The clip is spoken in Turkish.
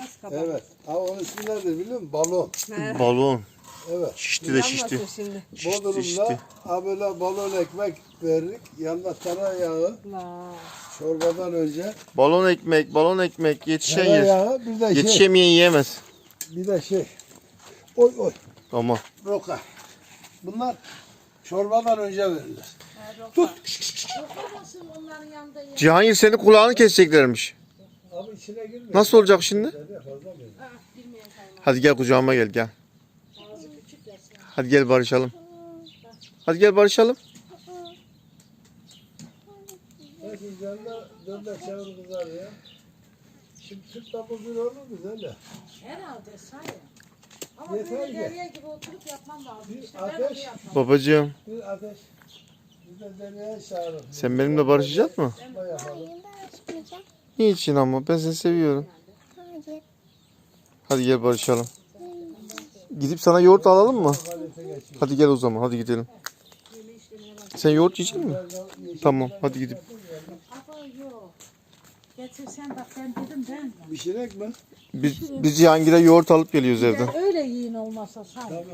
nasıl kabarır? Evet. Ha onun ismi nedir biliyor musun? Balon. Balon. Evet. Şişti de şişti. şimdi. Şişti Bodrum'da şişti. ha böyle balon ekmek verdik. Yanında tereyağı La. çorbadan önce. Balon ekmek, balon ekmek yetişen yer. Tereyağı bir de şey. Yetişemeyen yiyemez. Bir de şey. Oy oy. Tamam. Roka. Bunlar çorbadan önce verilir. Olmasın onların yanında ya. Cihangir senin kulağını keseceklermiş. Abi içine girme. Nasıl olacak şimdi? Hadi gel kucağıma gel gel. Hadi gel barışalım. Hadi gel barışalım. Peki yanında dön de çevir kızar ya. Şimdi süt de bugün olur mu böyle? Herhalde sayın. Ama Yeter böyle ki. deriye gibi oturup yapmam lazım. Bir İşte ben ateş. onu yapmam. Babacığım Bir ateş. Bir de deneyen çağırın. sen benimle barışacak mı yapalım. Hayır ben açmayacağım. Niçin ama ben seni seviyorum. Hayır. Hadi gel barışalım. Gidip sana yoğurt alalım mı? Hadi gel o zaman hadi gidelim. Sen yoğurt yiyecek misin? Tamam hadi gidip. Getirsen bak ben dedim ben. Pişirek mi? Biz, biz Cihangir'e yoğurt alıp geliyoruz evden. Öyle yiyin olmasa say. Tamam.